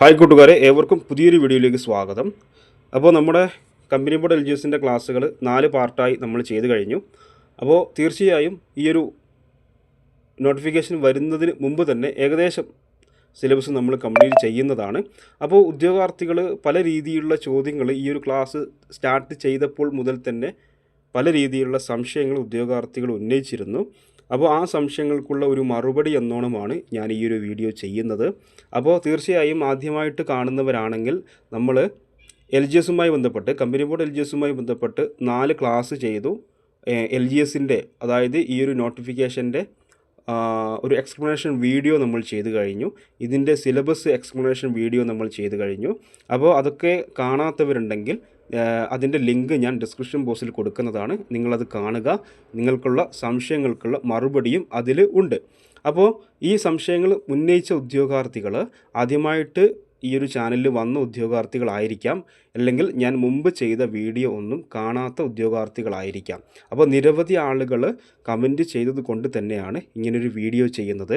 Hi കൂട്ടുകാരെ ഏവർക്കും പുതിയൊരു വീഡിയോയിലേക്ക് സ്വാഗതം. അപ്പോൾ നമ്മുടെ കമ്പനി ബോർഡ് എൽ ജി എസിന്റെ ക്ലാസ്സുകൾ നാല് പാർട്ടായി നമ്മൾ ചെയ്ത് കഴിഞ്ഞു. അപ്പോൾ തീർച്ചയായും ഈ ഒരു നോട്ടിഫിക്കേഷൻ വരുന്നതിന് മുമ്പ് തന്നെ ഏകദേശം സിലബസ് നമ്മൾ കംപ്ലീറ്റ് ചെയ്യുന്നതാണ്. അപ്പോൾ ഉദ്യോഗാർത്ഥികൾ പല രീതിയിലുള്ള ചോദ്യങ്ങൾ ഈ ഒരു ക്ലാസ് സ്റ്റാർട്ട് ചെയ്തപ്പോൾ മുതൽ തന്നെ പല രീതിയിലുള്ള സംശയങ്ങൾ ഉദ്യോഗാർത്ഥികൾ ഉന്നയിച്ചിരുന്നു. അപ്പോൾ ആ സംശയങ്ങൾക്കുള്ള ഒരു മറുപടി എന്നോണമാണ് ഞാൻ ഈ ഒരു വീഡിയോ ചെയ്യുന്നത്. അപ്പോൾ തീർച്ചയായും ആദ്യമായിട്ട് കാണുന്നവരാണെങ്കിൽ നമ്മൾ എൽ ജി എസുമായി ബന്ധപ്പെട്ട് കമ്പനി ബോർഡ് എൽ ജി എസുമായി ബന്ധപ്പെട്ട് നാല് ക്ലാസ് ചെയ്തു. എൽ ജി എസിന്റെ അതായത് ഈ ഒരു നോട്ടിഫിക്കേഷന്റെ ഒരു എക്സ്പ്ലനേഷൻ വീഡിയോ നമ്മൾ ചെയ്തു കഴിഞ്ഞു. ഇതിന്റെ സിലബസ് എക്സ്പ്ലനേഷൻ വീഡിയോ നമ്മൾ ചെയ്തു കഴിഞ്ഞു. അപ്പോൾ അതൊക്കെ കാണാത്തവരുണ്ടെങ്കിൽ അതിന്റെ ലിങ്ക് ഞാൻ ഡിസ്ക്രിപ്ഷൻ ബോക്സിൽ കൊടുക്കുന്നതാണ്. നിങ്ങളത് കാണുക. നിങ്ങൾക്കുള്ള സംശയങ്ങൾക്കുള്ള മറുപടിയും അതിൽ ഉണ്ട്. അപ്പോൾ ഈ സംശയങ്ങൾ ഉന്നയിച്ച ഉദ്യോഗാർത്ഥികൾ ആദ്യമായിട്ട് ഈ ഒരു ചാനലിൽ വന്ന ഉദ്യോഗാർത്ഥികളായിരിക്കാം. അല്ലെങ്കിൽ ഞാൻ മുമ്പ് ചെയ്ത വീഡിയോ ഒന്നും കാണാത്ത ഉദ്യോഗാർത്ഥികളായിരിക്കാം. അപ്പോൾ നിരവധി ആളുകൾ കമന്റ് ചെയ്തത് കൊണ്ട് തന്നെയാണ് ഇങ്ങനൊരു വീഡിയോ ചെയ്യുന്നത്.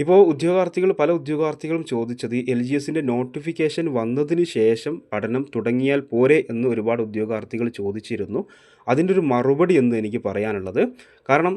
ഇപ്പോൾ ഉദ്യോഗാർത്ഥികൾ പല ഉദ്യോഗാർത്ഥികളും ചോദിച്ചത് എൽ ജി എസിന്റെ നോട്ടിഫിക്കേഷൻ വന്നതിന് ശേഷം പഠനം തുടങ്ങിയാൽ പോരെ എന്ന് ഒരുപാട് ഉദ്യോഗാർത്ഥികൾ ചോദിച്ചിരുന്നു. അതിന്റെ ഒരു മറുപടി എന്ന് എനിക്ക് പറയാനുള്ളത്. കാരണം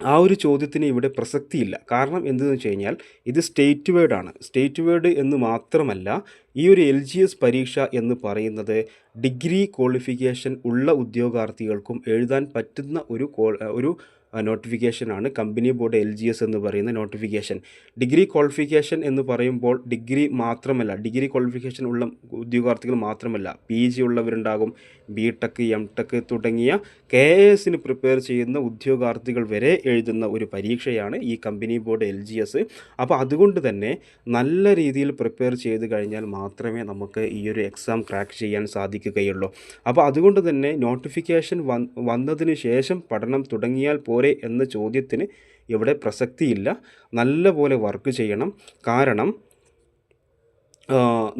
ആ ഒരു ചോദ്യത്തിന് ഇവിടെ പ്രസക്തിയില്ല. കാരണം എന്തെന്ന് വെച്ച് കഴിഞ്ഞാൽ ഇത് സ്റ്റേറ്റ് വേർഡ് ആണ്. സ്റ്റേറ്റ് വേർഡ് എന്ന് മാത്രമല്ല ഈ ഒരു എൽ ജി എസ് പരീക്ഷ എന്ന് പറയുന്നത് ഡിഗ്രി ക്വാളിഫിക്കേഷൻ ഉള്ള ഉദ്യോഗാർത്ഥികൾക്കും എഴുതാൻ പറ്റുന്ന ഒരു ഒരു നോട്ടിഫിക്കേഷനാണ് company board L G S എന്ന് പറയുന്ന നോട്ടിഫിക്കേഷൻ ഡിഗ്രി ക്വാളിഫിക്കേഷൻ എന്ന് പറയുമ്പോൾ ഡിഗ്രി മാത്രമല്ല ഡിഗ്രി ക്വാളിഫിക്കേഷൻ ഉള്ള ഉദ്യോഗാർത്ഥികൾ മാത്രമല്ല പി ജി ഉള്ളവരുണ്ടാകും ബി ടെക് എം ടെക് തുടങ്ങിയ കെ എസിന് പ്രിപ്പയർ ചെയ്യുന്ന ഉദ്യോഗാർത്ഥികൾ വരെ എഴുതുന്ന ഒരു പരീക്ഷയാണ് ഈ company board L G S അപ്പോൾ അതുകൊണ്ട് തന്നെ നല്ല രീതിയിൽ പ്രിപ്പയർ ചെയ്ത് കഴിഞ്ഞാൽ മാത്രമേ നമുക്ക് ഈ ഒരു എക്സാം ക്രാക്ക് ചെയ്യാൻ സാധിക്കുകയുള്ളൂ. അപ്പോൾ അതുകൊണ്ട് തന്നെ നോട്ടിഫിക്കേഷൻ വന്നതിന് ശേഷം പഠനം തുടങ്ങിയാൽ പോരെ എന്ന ചോദ്യത്തിന് ഇവിടെ പ്രസക്തിയില്ല. നല്ലപോലെ വർക്ക് ചെയ്യണം. കാരണം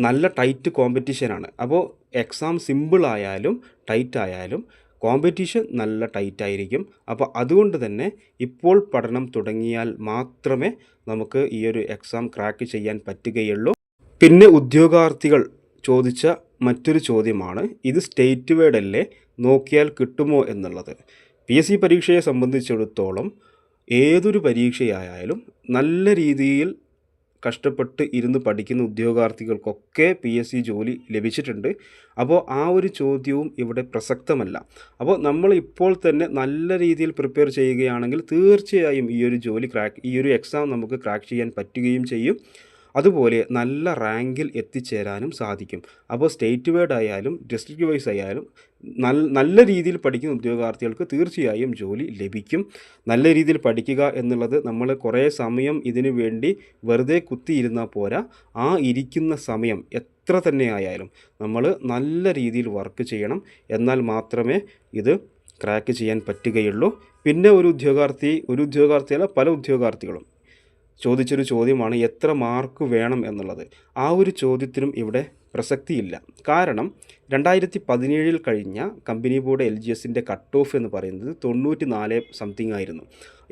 നല്ല ടൈറ്റ് കോമ്പറ്റീഷനാണ് അപ്പോൾ എക്സാം സിമ്പിൾ ആയാലും ടൈറ്റ് ആയാലും കോമ്പറ്റീഷൻ നല്ല ടൈറ്റ് ആയിരിക്കും. അപ്പോൾ അതുകൊണ്ട് തന്നെ ഇപ്പോൾ പഠനം തുടങ്ങിയാൽ മാത്രമേ നമുക്ക് ഈ ഒരു എക്സാം ക്രാക്ക് ചെയ്യാൻ പറ്റുകയുള്ളൂ. പിന്നെ ഉദ്യോഗാർത്ഥികൾ ചോദിച്ച മറ്റൊരു ചോദ്യമാണ് ഇത് സ്റ്റേറ്റ് വേർഡ് അല്ലേ? നോക്കിയാൽ കിട്ടുമോ എന്നുള്ളത്. പി എസ് സി പരീക്ഷയെ സംബന്ധിച്ചിടത്തോളം ഏതൊരു പരീക്ഷയായാലും നല്ല രീതിയിൽ കഷ്ടപ്പെട്ട് ഇരുന്ന് പഠിക്കുന്ന ഉദ്യോഗാർത്ഥികൾക്കൊക്കെ പി എസ് സി ജോലി ലഭിച്ചിട്ടുണ്ട്. അപ്പോൾ ആ ഒരു ചോദ്യവും ഇവിടെ പ്രസക്തമല്ല. അപ്പോൾ നമ്മൾ ഇപ്പോൾ തന്നെ നല്ല രീതിയിൽ പ്രിപ്പയർ ചെയ്യുകയാണെങ്കിൽ തീർച്ചയായും ഈ ഒരു ജോലി ക്രാക്ക് ഈ ഒരു എക്സാം നമുക്ക് ക്രാക്ക് ചെയ്യാൻ പറ്റുകയും ചെയ്യും. അതുപോലെ നല്ല റാങ്കിൽ എത്തിച്ചേരാനും സാധിക്കും. അപ്പോൾ സ്റ്റേറ്റ് വേർഡ് ആയാലും ഡിസ്ട്രിക്റ്റ് വൈസ് ആയാലും നല്ല രീതിയിൽ പഠിക്കുന്ന ഉദ്യോഗാർത്ഥികൾക്ക് തീർച്ചയായും ജോലി ലഭിക്കും. നല്ല രീതിയിൽ പഠിക്കുക എന്നുള്ളത് നമ്മൾ കുറേ സമയം ഇതിനു വേണ്ടി വെറുതെ കുത്തിയിരുന്നാൽ പോരാ. ആ ഇരിക്കുന്ന സമയം എത്ര തന്നെ ആയാലും നമ്മൾ നല്ല രീതിയിൽ വർക്ക് ചെയ്യണം. എന്നാൽ മാത്രമേ ഇത് ക്രാക്ക് ചെയ്യാൻ പറ്റുകയുള്ളൂ. പിന്നെ ഒരു ഉദ്യോഗാർത്ഥി ഒരു ഉദ്യോഗാർത്ഥിയല്ല പല ഉദ്യോഗാർത്ഥികളും. ചോദിച്ചൊരു ചോദ്യമാണ് എത്ര മാർക്ക് വേണം എന്നുള്ളത്. ആ ഒരു ചോദ്യത്തിനും ഇവിടെ പ്രസക്തിയില്ല. കാരണം രണ്ടായിരത്തി പതിനേഴിൽ കഴിഞ്ഞ കമ്പനി ബോർഡ് എൽ ജി എസിന്റെ കട്ട് ഓഫ് എന്ന് പറയുന്നത് തൊണ്ണൂറ്റി നാല് സംതിങ് ആയിരുന്നു.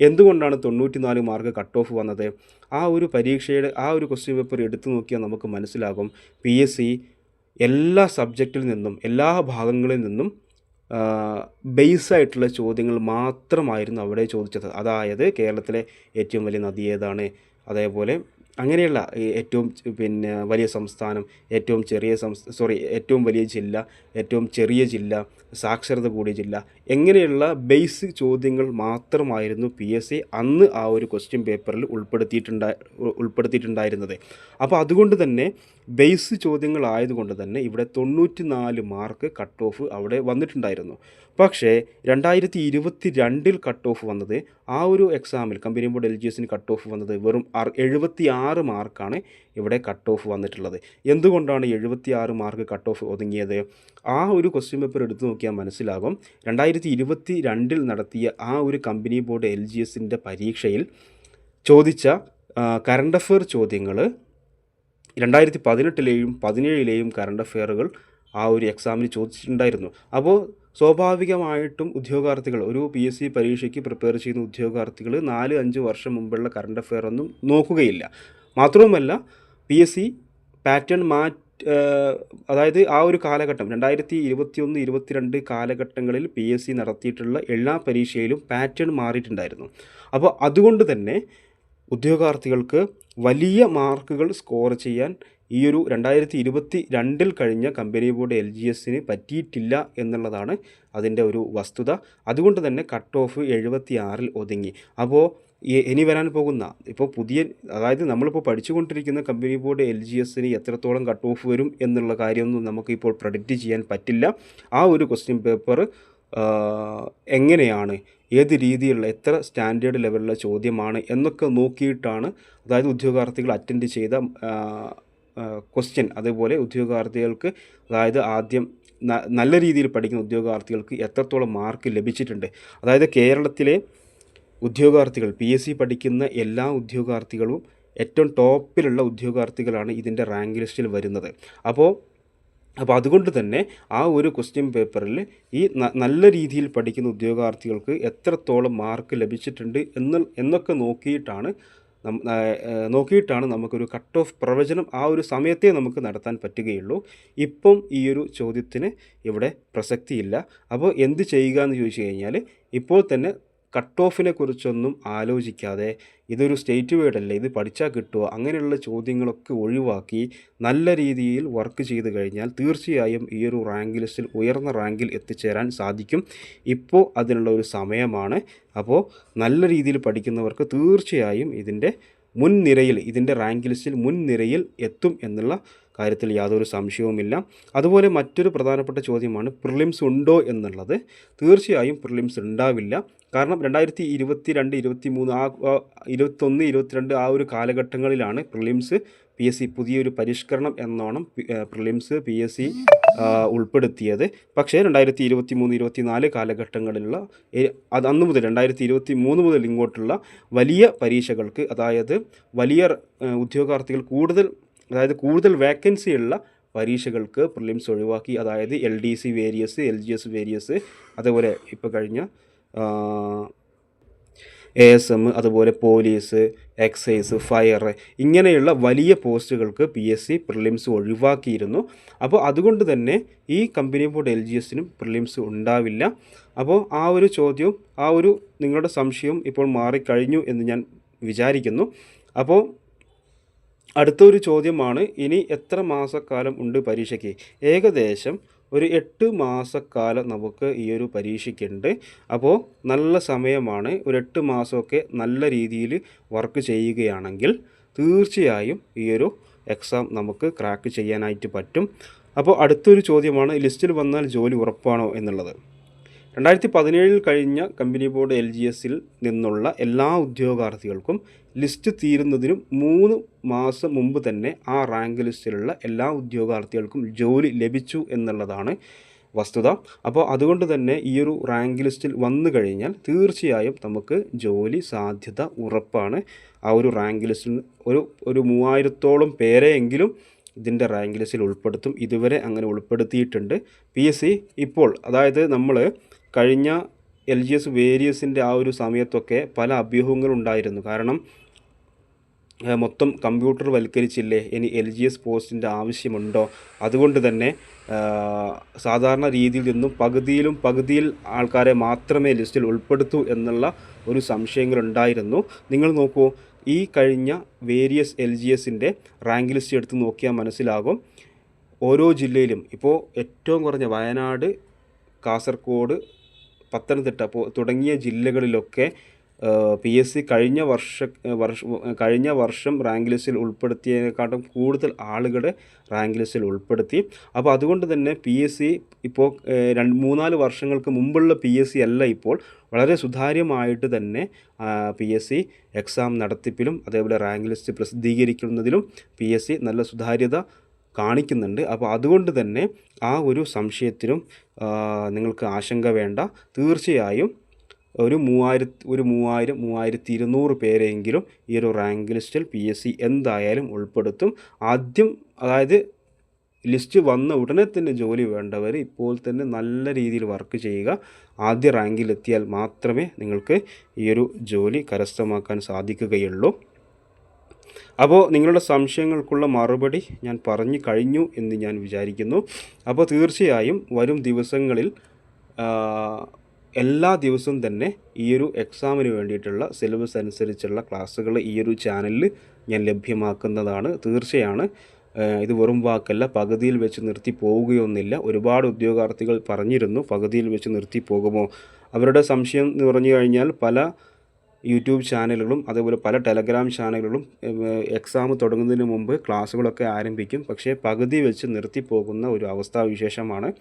എന്തുകൊണ്ടാണ് തൊണ്ണൂറ്റി നാല് മാർക്ക് കട്ട് ഓഫ് വന്നത്? ആ ഒരു പരീക്ഷയുടെ ആ ഒരു ക്വസ്റ്റ്യൻ പേപ്പർ എടുത്തു നോക്കിയാൽ നമുക്ക് മനസ്സിലാകും. പി എസ് സി എല്ലാ സബ്ജക്റ്റിൽ നിന്നും എല്ലാ ഭാഗങ്ങളിൽ നിന്നും ബേസ് ആയിട്ടുള്ള ചോദ്യങ്ങൾ മാത്രമായിരുന്നു അവിടെ ചോദിച്ചത്. അതായത് കേരളത്തിലെ ഏറ്റവും വലിയ നദി ഏതാണ്? അതേപോലെ അങ്ങനെയുള്ള ഏറ്റവും പിന്നെ വലിയ സംസ്ഥാനം ഏറ്റവും ചെറിയ സംസ്ഥ സോറി ഏറ്റവും വലിയ ജില്ല ഏറ്റവും ചെറിയ ജില്ല സാക്ഷരത കൂടിയ ജില്ല എങ്ങനെയുള്ള ബേസിക് ചോദ്യങ്ങൾ മാത്രമായിരുന്നു പി എസ് സി അന്ന് ആ ഒരു ക്വസ്റ്റ്യൻ പേപ്പറിൽ ഉൾപ്പെടുത്തിയിട്ടുണ്ടാ ഉൾപ്പെടുത്തിയിട്ടുണ്ടായിരുന്നത്. അപ്പോൾ അതുകൊണ്ട് തന്നെ ബേസ് ചോദ്യങ്ങളായതുകൊണ്ട് തന്നെ ഇവിടെ തൊണ്ണൂറ്റി നാല് മാർക്ക് കട്ട് ഓഫ് അവിടെ വന്നിട്ടുണ്ടായിരുന്നു. പക്ഷേ രണ്ടായിരത്തി ഇരുപത്തി രണ്ടിൽ കട്ട് ഓഫ് വന്നത് ആ ഒരു എക്സാമിൽ കമ്പനി ബോർഡ് എൽ ജി എസിന് കട്ട് ഓഫ് വന്നത് വെറും എഴുപത്തി ആറ് മാർക്കാണ് ഇവിടെ കട്ട് ഓഫ് വന്നിട്ടുള്ളത്. എന്തുകൊണ്ടാണ് എഴുപത്തി ആറ് മാർക്ക് കട്ട് ഓഫ് ഒതുങ്ങിയത്? ആ ഒരു ക്വസ്റ്റ്യൻ പേപ്പർ എടുത്തു നോക്കിയാൽ മനസ്സിലാകും. രണ്ടായിരത്തി ഇരുപത്തി രണ്ടിൽ നടത്തിയ ആ ഒരു കമ്പനി ബോർഡ് എൽ ജി എസിന്റെ പരീക്ഷയിൽ ചോദിച്ച കറണ്ട് അഫെയർ ചോദ്യങ്ങൾ രണ്ടായിരത്തി പതിനെട്ടിലെയും പതിനേഴിലെയും കറണ്ട് അഫെയറുകൾ ആ ഒരു എക്സാമിന് ചോദിച്ചിട്ടുണ്ടായിരുന്നു. അപ്പോൾ സ്വാഭാവികമായിട്ടും ഉദ്യോഗാർത്ഥികൾ ഒരു പി എസ് സി പരീക്ഷയ്ക്ക് പ്രിപ്പയർ ചെയ്യുന്ന ഉദ്യോഗാർത്ഥികൾ നാല് അഞ്ച് വർഷം മുമ്പുള്ള കറണ്ട് അഫെയർ ഒന്നും നോക്കുകയില്ല. മാത്രവുമല്ല പി എസ് സി പാറ്റേൺ മാറ്റ് അതായത് ആ ഒരു കാലഘട്ടം രണ്ടായിരത്തി ഇരുപത്തിയൊന്ന് ഇരുപത്തിരണ്ട് കാലഘട്ടങ്ങളിൽ പി എസ് സി നടത്തിയിട്ടുള്ള എല്ലാ പരീക്ഷയിലും പാറ്റേൺ മാറിയിട്ടുണ്ടായിരുന്നു. അപ്പോൾ അതുകൊണ്ട് തന്നെ ഉദ്യോഗാർത്ഥികൾക്ക് വലിയ മാർക്കുകൾ സ്കോർ ചെയ്യാൻ ഈ ഒരു രണ്ടായിരത്തി ഇരുപത്തി രണ്ടിൽ കഴിഞ്ഞ കമ്പനി ബോർഡ് എൽ ജി എസിന് പറ്റിയിട്ടില്ല എന്നുള്ളതാണ് അതിന്റെ ഒരു വസ്തുത. അതുകൊണ്ട് തന്നെ കട്ട് ഓഫ് എഴുപത്തി ആറിൽ ഒതുങ്ങി. അപ്പോൾ ഇനി വരാൻ പോകുന്ന ഇപ്പോൾ പുതിയ അതായത് നമ്മളിപ്പോൾ പഠിച്ചുകൊണ്ടിരിക്കുന്ന കമ്പനി ബോർഡ് എൽ ജി എസിന് എത്രത്തോളം കട്ട് ഓഫ് വരും എന്നുള്ള കാര്യമൊന്നും നമുക്കിപ്പോൾ പ്രഡിക്റ്റ് ചെയ്യാൻ പറ്റില്ല. ആ ഒരു ക്വസ്റ്റ്യൻ പേപ്പർ എങ്ങനെയാണ് ഏത് രീതിയിലുള്ള എത്ര സ്റ്റാൻഡേർഡ് ലെവലിലുള്ള ചോദ്യമാണ് എന്നൊക്കെ നോക്കിയിട്ടാണ് അതായത് ഉദ്യോഗാർത്ഥികൾ അറ്റൻഡ് ചെയ്ത ക്വസ്റ്റ്യൻ അതേപോലെ ഉദ്യോഗാർത്ഥികൾക്ക് അതായത് ആദ്യം നല്ല രീതിയിൽ പഠിക്കുന്ന ഉദ്യോഗാർത്ഥികൾക്ക് എത്രത്തോളം മാർക്ക് ലഭിച്ചിട്ടുണ്ട്. അതായത് കേരളത്തിലെ ഉദ്യോഗാർത്ഥികൾ പി എസ് സി പഠിക്കുന്ന എല്ലാ ഉദ്യോഗാർത്ഥികളും ഏറ്റവും ടോപ്പിലുള്ള ഉദ്യോഗാർത്ഥികളാണ് ഇതിന്റെ റാങ്ക് ലിസ്റ്റിൽ വരുന്നത്. അപ്പോൾ അപ്പോൾ അതുകൊണ്ട് തന്നെ ആ ഒരു ക്വസ്റ്റ്യൻ പേപ്പറിൽ ഈ നല്ല രീതിയിൽ പഠിക്കുന്ന ഉദ്യോഗാർത്ഥികൾക്ക് എത്രത്തോളം മാർക്ക് ലഭിച്ചിട്ടുണ്ട് എന്ന് എന്നൊക്കെ നോക്കിയിട്ടാണ് നോക്കിയിട്ടാണ് നമുക്കൊരു കട്ട് ഓഫ് പ്രവചനം ആ ഒരു സമയത്തേ നമുക്ക് നടത്താൻ പറ്റുകയുള്ളൂ. ഇപ്പം ഈ ഒരു ചോദ്യത്തിന് ഇവിടെ പ്രസക്തിയില്ല. അപ്പോൾ എന്ത് ചെയ്യുക എന്ന് ചോദിച്ചു കഴിഞ്ഞാൽ ഇപ്പോൾ തന്നെ കട്ട് ഓഫിനെ കുറിച്ചൊന്നും ആലോചിക്കാതെ ഇതൊരു സ്റ്റേറ്റ് വേഡ് അല്ലേ? ഇത് പഠിച്ചാൽ കിട്ടുമോ അങ്ങനെയുള്ള ചോദ്യങ്ങളൊക്കെ ഒഴിവാക്കി നല്ല രീതിയിൽ വർക്ക് ചെയ്ത് കഴിഞ്ഞാൽ തീർച്ചയായും ഈ ഒരു റാങ്ക് ലിസ്റ്റിൽ ഉയർന്ന റാങ്കിൽ എത്തിച്ചേരാൻ സാധിക്കും. ഇപ്പോൾ അതിനുള്ള ഒരു സമയമാണ്. അപ്പോൾ നല്ല രീതിയിൽ പഠിക്കുന്നവർക്ക് തീർച്ചയായും ഇതിന്റെ മുൻനിരയിൽ ഇതിന്റെ റാങ്ക് ലിസ്റ്റിൽ മുൻനിരയിൽ എത്തും എന്നുള്ള കാര്യത്തിൽ യാതൊരു സംശയവുമില്ല. അതുപോലെ മറ്റൊരു പ്രധാനപ്പെട്ട ചോദ്യമാണ് പ്രിലിംസ് ഉണ്ടോ എന്നുള്ളത്. തീർച്ചയായും പ്രിലിംസ് ഉണ്ടാവില്ല. കാരണം രണ്ടായിരത്തി ഇരുപത്തി രണ്ട് ഇരുപത്തി മൂന്ന് ആ ഇരുപത്തൊന്ന് ഇരുപത്തിരണ്ട് ആ ഒരു കാലഘട്ടങ്ങളിലാണ് പ്രിലിംസ് പി എസ് സി പുതിയൊരു പരിഷ്കരണം എന്നോണം പ്രിലിംസ് പി എസ് സി ഉൾപ്പെടുത്തിയത്. പക്ഷേ രണ്ടായിരത്തി ഇരുപത്തി മൂന്ന് ഇരുപത്തി നാല് കാലഘട്ടങ്ങളിലുള്ള അത് അന്ന് മുതൽ രണ്ടായിരത്തി ഇരുപത്തി മൂന്ന് മുതൽ ഇങ്ങോട്ടുള്ള വലിയ പരീക്ഷകൾക്ക് അതായത് വലിയ ഉദ്യോഗാർത്ഥികൾ കൂടുതൽ അതായത് കൂടുതൽ വേക്കൻസി ഉള്ള പരീക്ഷകൾക്ക് പ്രിലിംസ് ഒഴിവാക്കി. അതായത് L D C various L G S various അതുപോലെ ഇപ്പോൾ കഴിഞ്ഞ എ എസ് എം അതുപോലെ പോലീസ് എക്സൈസ് ഫയർ ഇങ്ങനെയുള്ള വലിയ പോസ്റ്റുകൾക്ക് പി എസ് സി പ്രിലിംസ് ഒഴിവാക്കിയിരുന്നു. അപ്പോൾ അതുകൊണ്ട് തന്നെ ഈ കമ്പനി ബോർഡ് എൽ ജി എസിനും പ്രിലിംസ് ഉണ്ടാവില്ല. അപ്പോൾ ആ ഒരു ചോദ്യവും ആ ഒരു നിങ്ങളുടെ സംശയവും ഇപ്പോൾ മാറിക്കഴിഞ്ഞു എന്ന് ഞാൻ വിചാരിക്കുന്നു. അപ്പോൾ അടുത്തൊരു ചോദ്യമാണ് ഇനി എത്ര മാസക്കാലം ഉണ്ട് പരീക്ഷയ്ക്ക്? ഏകദേശം ഒരു എട്ട് മാസക്കാലം നമുക്ക് ഈ ഒരു പരീക്ഷയ്ക്കുണ്ട്. അപ്പോൾ നല്ല സമയമാണ് ഒരു എട്ട് മാസമൊക്കെ നല്ല രീതിയിൽ വർക്ക് ചെയ്യുകയാണെങ്കിൽ തീർച്ചയായും ഈ ഒരു എക്സാം നമുക്ക് ക്രാക്ക് ചെയ്യാനായിട്ട് പറ്റും. അപ്പോൾ അടുത്തൊരു ചോദ്യമാണ് ലിസ്റ്റിൽ വന്നാൽ ജോലി ഉറപ്പാണോ എന്നുള്ളത്. രണ്ടായിരത്തി പതിനേഴിൽ കഴിഞ്ഞ കമ്പനി ബോർഡ് എൽ ജി എസിൽ നിന്നുള്ള എല്ലാ ഉദ്യോഗാർത്ഥികൾക്കും ലിസ്റ്റ് തീരുന്നതിനും മൂന്ന് മാസം മുമ്പ് തന്നെ ആ റാങ്ക് ലിസ്റ്റിലുള്ള എല്ലാ ഉദ്യോഗാർത്ഥികൾക്കും ജോലി ലഭിച്ചു എന്നുള്ളതാണ് വസ്തുത. അപ്പോൾ അതുകൊണ്ട് തന്നെ ഈ ഒരു റാങ്ക് ലിസ്റ്റിൽ വന്നു കഴിഞ്ഞാൽ തീർച്ചയായും നമുക്ക് ജോലി സാധ്യത ഉറപ്പാണ്. ആ ഒരു റാങ്ക് ലിസ്റ്റിൽ ഒരു ഒരു മൂവായിരത്തോളം പേരെയെങ്കിലും ഇതിന്റെ റാങ്ക് ലിസ്റ്റിൽ ഉൾപ്പെടുത്തും. ഇതുവരെ അങ്ങനെ ഉൾപ്പെടുത്തിയിട്ടുണ്ട്. പി എസ് സി ഇപ്പോൾ അതായത് നമ്മൾ കഴിഞ്ഞ എൽ ജി എസ് വേരിയസിന്റെ ആ ഒരു സമയത്തൊക്കെ പല അഭ്യൂഹങ്ങളുണ്ടായിരുന്നു കാരണം മൊത്തം കമ്പ്യൂട്ടർ വൽക്കരിച്ചില്ലേ? ഇനി എൽ ജി എസ് പോസ്റ്റിന്റെ ആവശ്യമുണ്ടോ? അതുകൊണ്ട് തന്നെ സാധാരണ രീതിയിൽ നിന്നും പകുതിയിലും പകുതിയിൽ ആൾക്കാരെ മാത്രമേ ലിസ്റ്റിൽ ഉൾപ്പെടുത്തൂ എന്നുള്ള ഒരു സംശയങ്ങളുണ്ടായിരുന്നു. നിങ്ങൾ നോക്കൂ ഈ കഴിഞ്ഞ വേരിയസ് എൽ ജി എസിന്റെ റാങ്ക് ലിസ്റ്റ് എടുത്ത് നോക്കിയാൽ മനസ്സിലാകും. ഓരോ ജില്ലയിലും ഇപ്പോൾ ഏറ്റവും കുറഞ്ഞ വയനാട് കാസർഗോഡ് പത്തനംതിട്ട തുടങ്ങിയ ജില്ലകളിലൊക്കെ പി എസ് സി കഴിഞ്ഞ വർഷ വർഷ കഴിഞ്ഞ വർഷം റാങ്ക് ലിസ്റ്റിൽ ഉൾപ്പെടുത്തിയതിനെക്കാട്ടും കൂടുതൽ ആളുകളെ റാങ്ക് ലിസ്റ്റിൽ ഉൾപ്പെടുത്തി. അപ്പോൾ അതുകൊണ്ട് തന്നെ പി എസ് സി ഇപ്പോൾ രണ്ട് മൂന്നാൽ വർഷങ്ങൾക്ക് മുമ്പുള്ള പി എസ് സി അല്ല ഇപ്പോൾ. വളരെ സുതാര്യമായിട്ട് തന്നെ പി എസ് സി എക്സാം നടത്തിപ്പിലും അതേപോലെ റാങ്ക് ലിസ്റ്റ് പ്രസിദ്ധീകരിക്കുന്നതിലും പി എസ് സി നല്ല സുതാര്യത കാണിക്കുന്നുണ്ട്. അപ്പോൾ അതുകൊണ്ട് തന്നെ ആ ഒരു സംശയത്തിനും നിങ്ങൾക്ക് ആശങ്ക വേണ്ട. തീർച്ചയായും ഒരു മൂവായിരത്തി ഒരു മൂവായിരം മൂവായിരത്തി ഇരുന്നൂറ് പേരെങ്കിലും ഈ ഒരു റാങ്ക് ലിസ്റ്റിൽ പി എസ് സി എന്തായാലും ഉൾപ്പെടുത്തും. ആദ്യം അതായത് ലിസ്റ്റ് വന്ന ഉടനെ തന്നെ ജോലി വേണ്ടവർ ഇപ്പോൾ തന്നെ നല്ല രീതിയിൽ വർക്ക് ചെയ്യുക. ആദ്യ റാങ്കിലെത്തിയാൽ മാത്രമേ നിങ്ങൾക്ക് ഈ ഒരു ജോലി കരസ്ഥമാക്കാൻ സാധിക്കുകയുള്ളൂ. അപ്പോൾ നിങ്ങളുടെ സംശയങ്ങൾക്കുള്ള മറുപടി ഞാൻ പറഞ്ഞു കഴിഞ്ഞു എന്ന് ഞാൻ വിചാരിക്കുന്നു. അപ്പോൾ തീർച്ചയായും വരും ദിവസങ്ങളിൽ എല്ലാ ദിവസവും തന്നെ ഈ ഒരു എക്സാമിന് വേണ്ടിയിട്ടുള്ള സിലബസ് അനുസരിച്ചുള്ള ക്ലാസ്സുകൾ ഈ ഒരു ചാനലിൽ ഞാൻ ലഭ്യമാക്കുന്നതാണ്. തീർച്ചയാണ് ഇത് വെറും വാക്കല്ല. പകുതിയിൽ വെച്ച് നിർത്തി പോവുകയൊന്നുമില്ല. ഒരുപാട് ഉദ്യോഗാർത്ഥികൾ പറഞ്ഞിരുന്നു പകുതിയിൽ വെച്ച് നിർത്തി പോകുമോ? അവരുടെ സംശയം എന്ന് പറഞ്ഞു കഴിഞ്ഞാൽ പല യൂട്യൂബ് ചാനലുകളും അതേപോലെ പല ടെലഗ്രാം ചാനലുകളും എക്സാം തുടങ്ങുന്നതിന് മുമ്പ് ക്ലാസ്സുകളൊക്കെ ആരംഭിക്കും. പക്ഷേ പകുതി വെച്ച് നിർത്തി പോകുന്ന ഒരു അവസ്ഥാവിശേഷമാണ്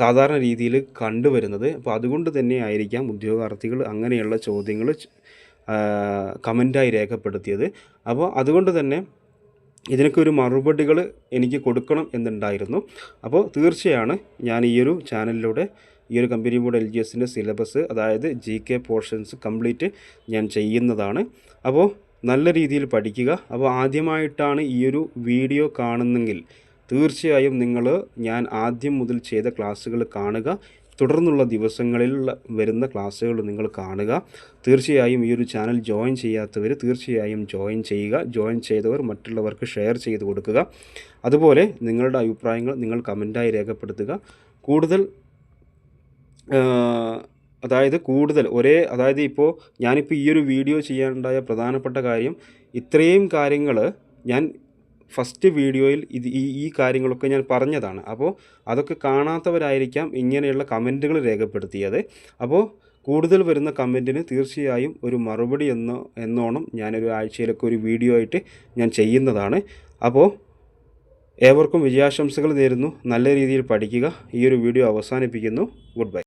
സാധാരണ രീതിയിൽ കണ്ടുവരുന്നത്. അപ്പോൾ അതുകൊണ്ട് തന്നെ ആയിരിക്കാം ഉദ്യോഗാർത്ഥികൾ അങ്ങനെയുള്ള ചോദ്യങ്ങൾ കമന്റായി രേഖപ്പെടുത്തിയത്. അപ്പോൾ അതുകൊണ്ട് തന്നെ ഇതിനൊക്കെ ഒരു മറുപടികൾ എനിക്ക് കൊടുക്കണം എന്നുണ്ടായിരുന്നു. അപ്പോൾ തീർച്ചയാണ് ഞാൻ ഈ ഒരു ചാനലിലൂടെ ഈ ഒരു കമ്പനി ബോർഡ് എൽ ജി എസിന്റെ സിലബസ് അതായത് ജി കെ പോർഷൻസ് കംപ്ലീറ്റ് ഞാൻ ചെയ്യുന്നതാണ്. അപ്പോൾ നല്ല രീതിയിൽ പഠിക്കുക. അപ്പോൾ ആദ്യമായിട്ടാണ് ഈ ഒരു വീഡിയോ കാണുന്നെങ്കിൽ തീർച്ചയായും നിങ്ങൾ ഞാൻ ആദ്യം മുതൽ ചെയ്ത ക്ലാസ്സുകൾ കാണുക. തുടർന്നുള്ള ദിവസങ്ങളിൽ വരുന്ന ക്ലാസ്സുകൾ നിങ്ങൾ കാണുക. തീർച്ചയായും ഈ ഒരു ചാനൽ ജോയിൻ ചെയ്യാത്തവർ തീർച്ചയായും ജോയിൻ ചെയ്യുക. ജോയിൻ ചെയ്തവർ മറ്റുള്ളവർക്ക് ഷെയർ ചെയ്ത് കൊടുക്കുക. അതുപോലെ നിങ്ങളുടെ അഭിപ്രായങ്ങൾ നിങ്ങൾ കമന്റായി രേഖപ്പെടുത്തുക. കൂടുതൽ അതായത് കൂടുതൽ ഒരേ അതായത് ഇപ്പോൾ ഞാനിപ്പോൾ ഈ ഒരു വീഡിയോ ചെയ്യാനുണ്ടായ പ്രധാനപ്പെട്ട കാര്യം ഇത്രയും കാര്യങ്ങൾ ഞാൻ ഫസ്റ്റ് വീഡിയോയിൽ ഇത് ഈ ഈ കാര്യങ്ങളൊക്കെ ഞാൻ പറഞ്ഞതാണ്. അപ്പോൾ അതൊക്കെ കാണാത്തവരായിരിക്കാം ഇങ്ങനെയുള്ള കമന്റുകൾ രേഖപ്പെടുത്തിയത്. അപ്പോൾ കൂടുതൽ വരുന്ന കമന്റിന് തീർച്ചയായും ഒരു മറുപടി എന്നോ എന്നോണം ഞാനൊരു ആഴ്ചയിലൊക്കെ ഒരു വീഡിയോ ആയിട്ട് ഞാൻ ചെയ്യുന്നതാണ്. അപ്പോൾ ഏവർക്കും വിജയാശംസകൾ നേരുന്നു. നല്ല രീതിയിൽ പഠിക്കുക. ഈ ഒരു വീഡിയോ അവസാനിപ്പിക്കുന്നു. Good bye.